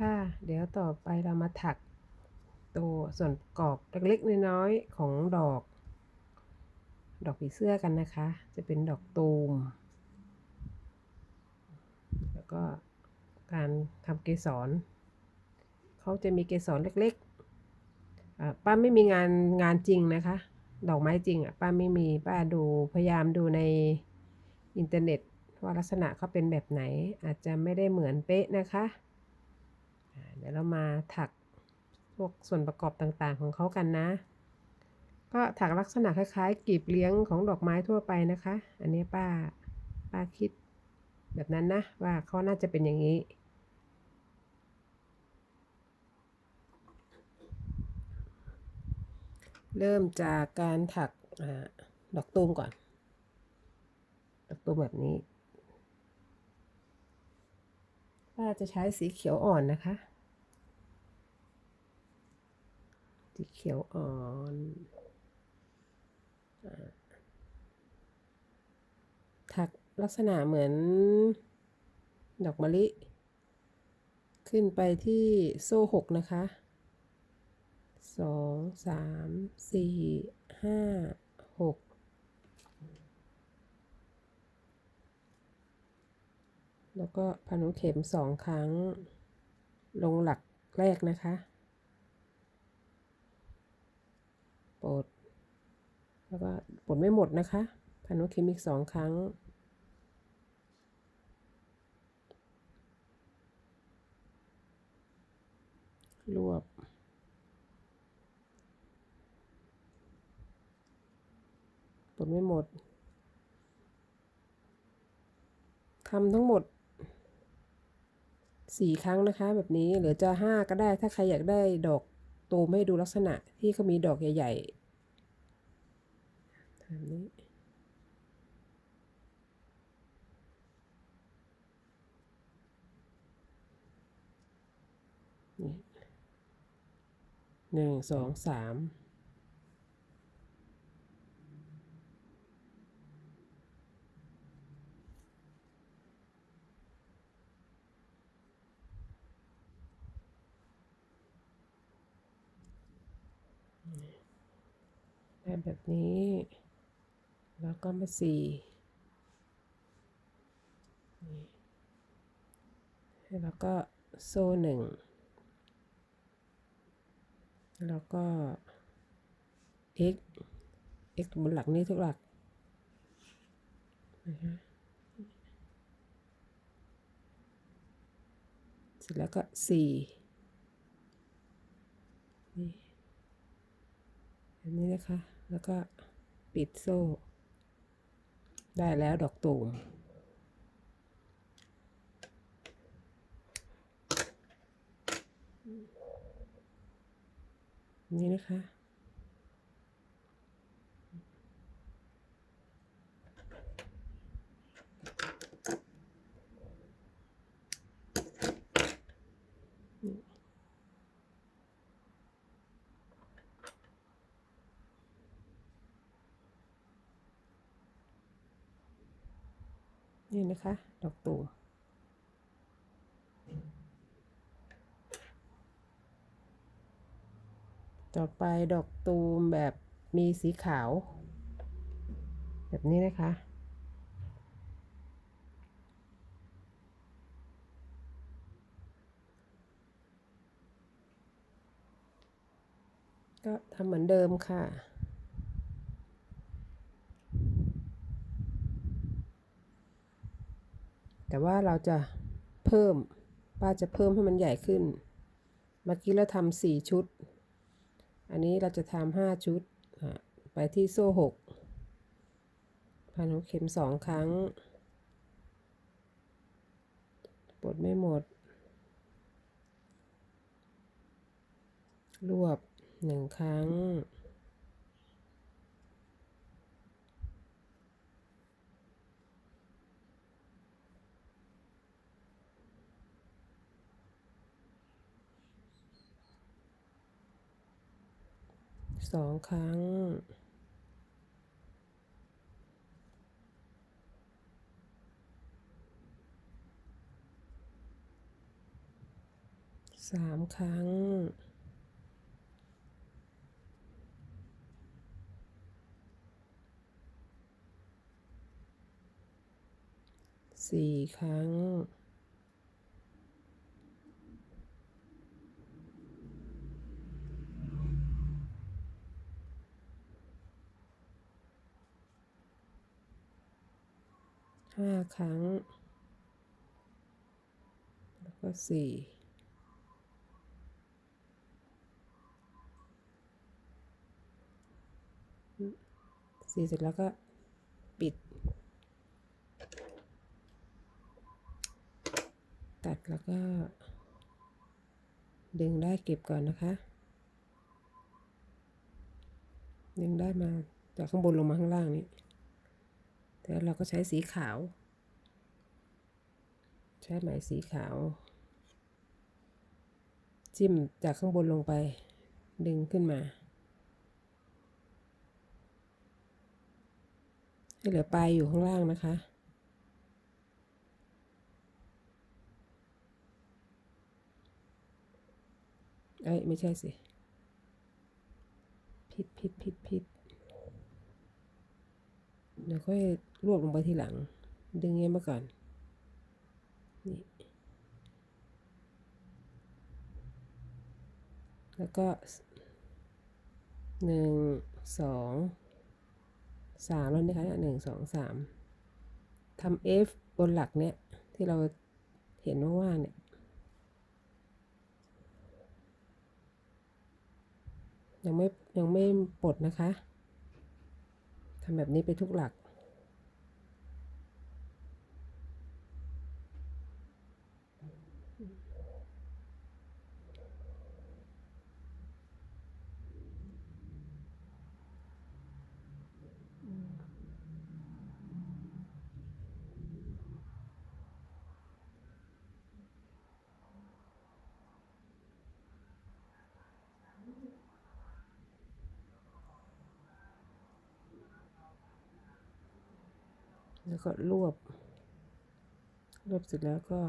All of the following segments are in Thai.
ค่ะ เดี๋ยวต่อไปเรามาถักตัวส่วนประกอบเล็กๆน้อยๆของดอก ดอกผีเสื้อกันนะคะ จะเป็นดอกตูม แล้วก็การทำเกสรเขาจะมีเกสรเล็กๆ ป้าไม่มีงานงานจริงนะคะ ดอกไม้จริงอะป้าไม่มีป้าดูพยายามดูในอินเทอร์เน็ตว่าลักษณะเขาเป็นแบบไหนอาจจะไม่ได้เหมือนเป๊ะนะคะ เดี๋ยวเรามาถักพวกส่วนประกอบต่างๆของเขากันนะ ก็ถักลักษณะคล้ายๆกลีบเลี้ยงของดอกไม้ทั่วไปนะคะ อันนี้ป้าป้าคิดแบบนั้นนะ ว่าเขาน่าจะเป็นอย่างนี้เริ่มจากการถักอดอกตูมก่อน ดอกตูมแบบนี้ป้าจะใช้สีเขียวอ่อนนะคะ สีเขียวอ่อนถักลักษณะเหมือน ดอกมะลิ ขึ้นไปที่โซ่หกนะคะสองสามสี่ห้าหกแล้วก็พันหัวเข็มสองครั้ง ลงหลักแรกนะคะ ปลดแล้วก็ปลดไม่หมดนะคะพันหัวเข็มอีกสองครั้ง รวบปลดไม่หมดทำทั้งหมดสี่ครั้งนะคะ แบบนี้หรือจะห้าก็ได้ถ้าใครอยากได้ดอก ตูมให้ดูลักษณะที่เขามีดอกใหญ่ๆแบบนี้หนึ่งสองสาม แบบนี้ แล้วก็มาสี่นี่แล้วก็โซ่หนึ่ง แล้วก็ x x บนหลักนี้ทุกหลักนะคะเสร็จแล้วก็สี่นี่แบบนี้นะคะ แล้วก็ปิดโซ่ ได้แล้วดอกตูมนี่นะคะ นี่นะคะ ดอกตูมต่อไปดอกตูมแบบมีสีขาว แบบนี้นะคะ ก็ทำเหมือนเดิมค่ะ แต่ว่าเราจะเพิ่ม ป้าจะเพิ่มให้มันใหญ่ขึ้น เมื่อกี้เราทำสี่ชุด อันนี้เราจะทำห้าชุด ไปที่โซ่หกพันหัวเข็มสองครั้ง ปลดไม่หมด รวบหนึ่งครั้ง สองครั้ง สามครั้ง สี่ครั้ง ห้าครั้ง แล้วก็สี่สี่เสร็จแล้วก็ปิด ตัดแล้วก็ ดึงได้เก็บก่อนนะคะ ดึงได้มาจากข้างบนลงมาข้างล่างนี้ แล้วเราก็ใช้สีขาว ใช้ไหมสีขาว จิ้มจากข้างบนลงไป ดึงขึ้นมา ให้เหลือปลายอยู่ข้างล่างนะคะเอ้ยไม่ใช่สิ ผิดผิดผิดผิดเดี๋ยวค่อย รวบลงไปที่หลัง ดึงเงี้ยมาก่อน นี่ แล้วก็หนึ่งสองสามแล้วนะคะหนึ่งสองสามทำ F บนหลักเนี้ยที่เราเห็นว่างๆเนี่ยยังไม่ยังไม่ปลดนะคะทำแบบนี้ไปทุกหลัก แล้วก็รวบ รวบเสร็จแล้วก็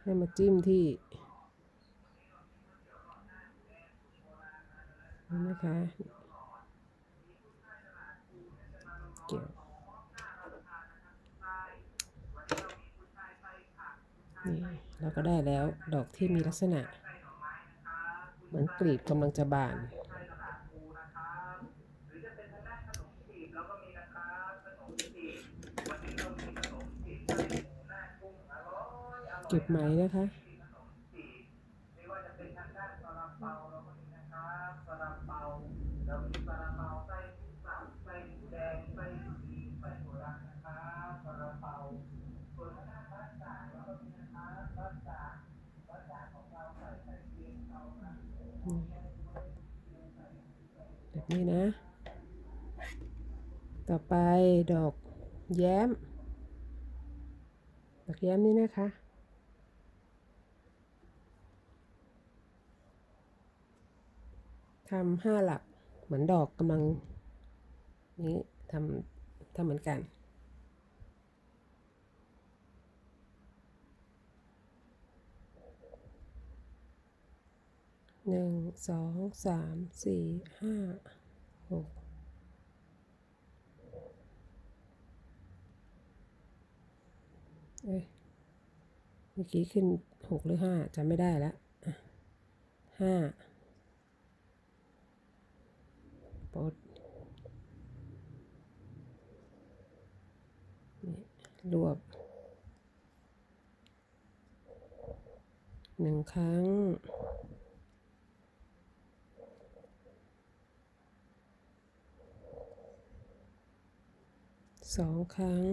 ให้มาจิ้มที่นี่นะคะเกี่ยวนี่เราก็ได้แล้วดอกที่มีลักษณะ เหมือนกลีบกำลังจะบาน เก็บไหมนะคะแบบนี้นะ ต่อไปดอกแย้ม ดอกแย้มนี่นะคะ ทำห้าหลักเหมือนดอกกำลัง นี้ทำทำเหมือนกัน หนึ่งสองสามสี่ห้าหกเอ้ยเมื่อกี้ขึ้นหกหรือห้าจำไม่ได้แล้วห้า ปดนี่รวบหนึ่งครั้ง สองครั้ง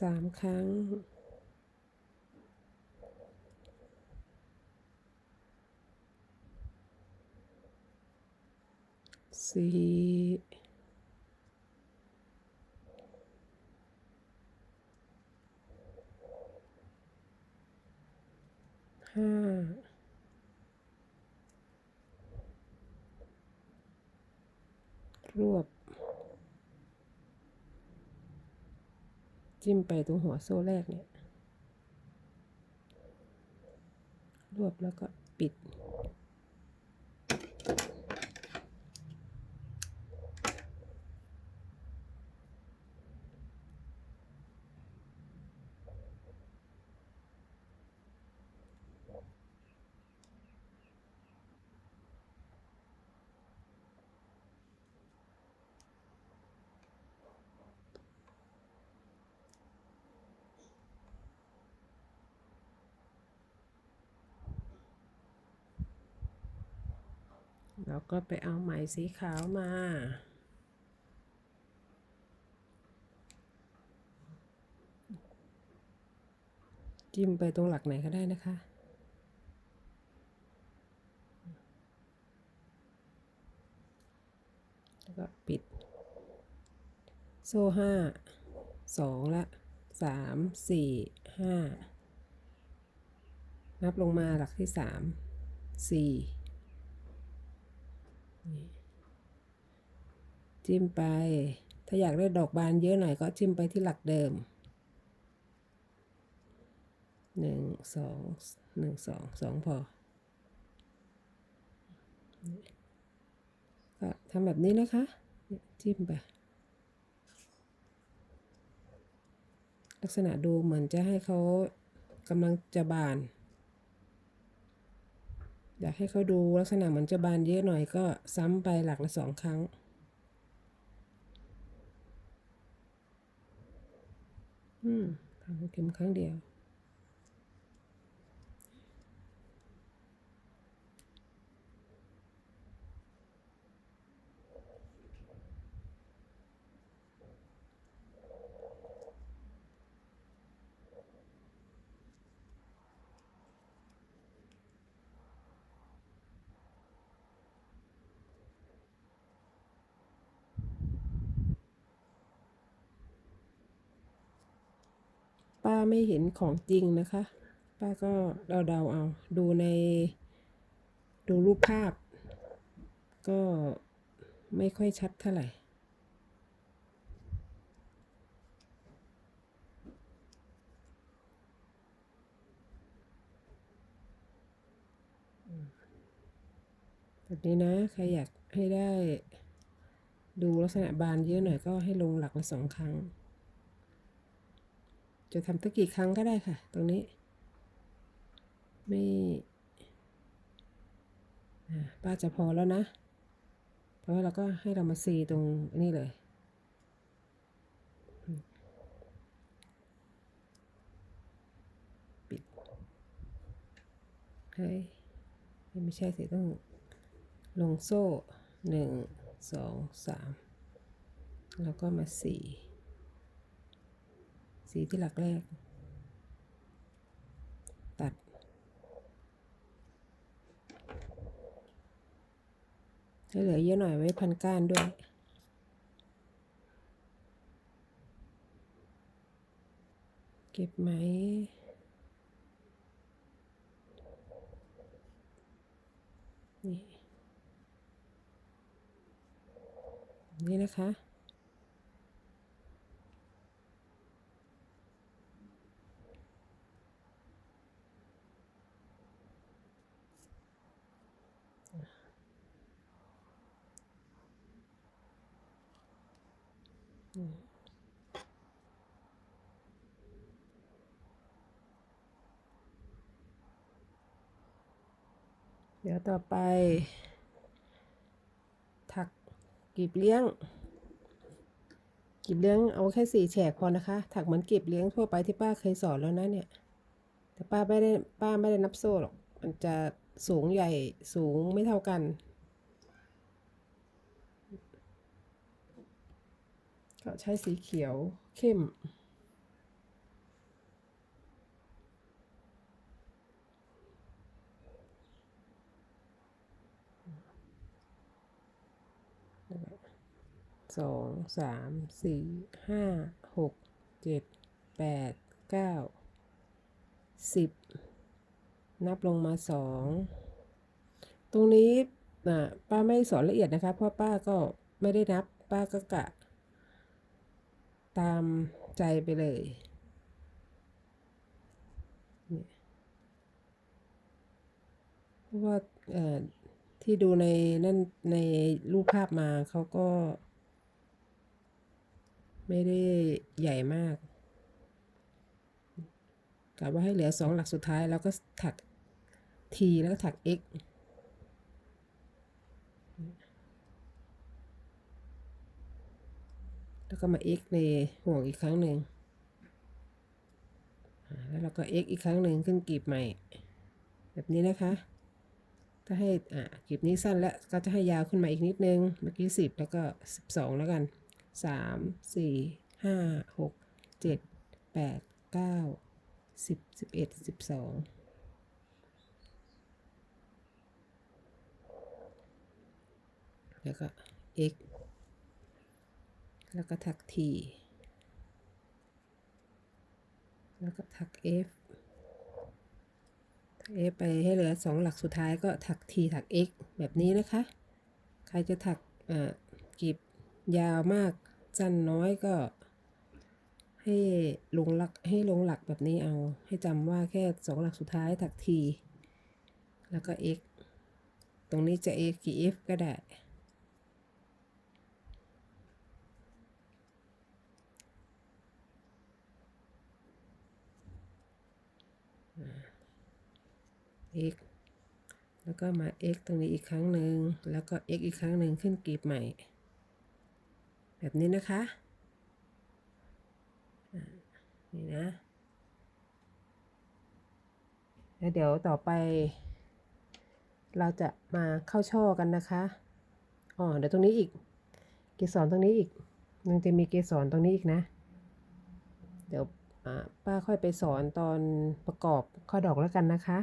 สามครั้ง สี่ห้ารวบ จิ้มไปตรงหัวโซ่แรกเนี่ย รวบแล้วก็ปิด แล้วก็ไปเอาไหมสีขาวมา จิ้มไปตรงหลักไหนก็ได้นะคะแล้วก็ปิด โซ่ห้าสองละสามสี่ห้านับลงมาหลักที่สามสี่ จิ้มไป ถ้าอยากได้ดอกบานเยอะหน่อยก็จิ้มไปที่หลักเดิม หนึ่งสอง หนึ่งสอง สองพอ ก็ทำแบบนี้นะคะ จิ้มไป ลักษณะดูเหมือนจะให้เขากำลังจะบาน อยากให้เขาดูลักษณะเหมือนจะบานเยอะหน่อยก็ซ้ำไปหลักละสองครั้ง อืมทำเข็มครั้งเดียว ไม่เห็นของจริงนะคะ ป้าก็เดาๆเอา ดูใน ดูรูปภาพ ก็ไม่ค่อยชัดเท่าไหร่แบบนี้นะ ใครอยากให้ได้ดูลักษณะบานเยอะหน่อยก็ให้ลงหลักละสองครั้ง จะทำตั้งกี่ครั้งก็ได้ค่ะ ตรงนี้ ไม่ป้าจะพอแล้วนะ เพราะว่าเราก็ให้เรามาซีตรงนี้เลย ปิดเฮ้ยไม่ใช่สิต้องลงโซ่หนึ่งสองสามแล้วก็มาสี่ สีที่หลักแรก ตัด ให้เหลือเยอะหน่อยไว้พันก้านด้วยเก็บไหม นี่ นี่นะคะ เดี๋ยวต่อไป ถักกีบเลี้ยงกีบเลี้ยงเอาแค่สี่แฉกพอนะคะ ถักเหมือนกีบเลี้ยงทั่วไปที่ป้าเคยสอนแล้วนะเนี่ย แต่ป้าไม่ได้ป้าไม่ได้นับโซ่หรอก มันจะสูงใหญ่สูงไม่เท่ากัน ก็ ใช้สีเขียวเข้ม สอง สาม สี่ ห้า หก เจ็ด แปด เก้า สิบ นับลงมาสอง ตรงนี้อะป้าไม่สอนละเอียดนะคะ เพราะป้าก็ไม่ได้นับป้าก็กะ ตามใจไปเลยเนี่ยเพราะว่าเอ่อที่ดูในนั่นในรูปภาพมาเขาก็ ไม่ได้ใหญ่มากกะว่าให้เหลือสองหลักสุดท้ายแล้วก็ถัก t แล้วก็ถัก x แล้วก็มา x ในห่วงอีกครั้งหนึ่ง แล้วเราก็ x อีกครั้งหนึ่งขึ้นกลีบใหม่ แบบนี้นะคะ ถ้าให้อ่ากลีบนี้สั้นแล้วก็จะให้ยาวขึ้นมาอีกนิดนึง เมื่อกี้สิบแล้วก็สิบสองแล้วกันสามสี่ห้าหกเจ็ดแปดเก้าสิบสิบเอ็ดสิบสองแล้วก็ x แล้วก็ถัก t แล้วก็ถัก f ถัก f ไปให้เหลือสองหลักสุดท้ายก็ถัก t ถัก x แบบนี้นะคะ ใครจะถักอ่อกีบยาวมากสั้นน้อยก็ให้ลงหลักให้ลงหลักแบบนี้เอา ให้จำว่าแค่สองหลักสุดท้ายถัก t แล้วก็ x ตรงนี้จะ x กี่ f ก็ได้ x แล้วก็มา x ตรงนี้อีกครั้งหนึ่ง แล้วก็ x อีกครั้งหนึ่งขึ้นกลีบใหม่ แบบนี้นะคะ นี่นะ แล้วเดี๋ยวต่อไป เราจะมาเข้าช่อกันนะคะ อ๋อ เดี๋ยวตรงนี้อีก เกสรตรงนี้อีกมันจะมีเกสรตรงนี้อีกนะ เดี๋ยวป้าค่อยไปสอนตอนประกอบข้อดอกแล้วกันนะคะ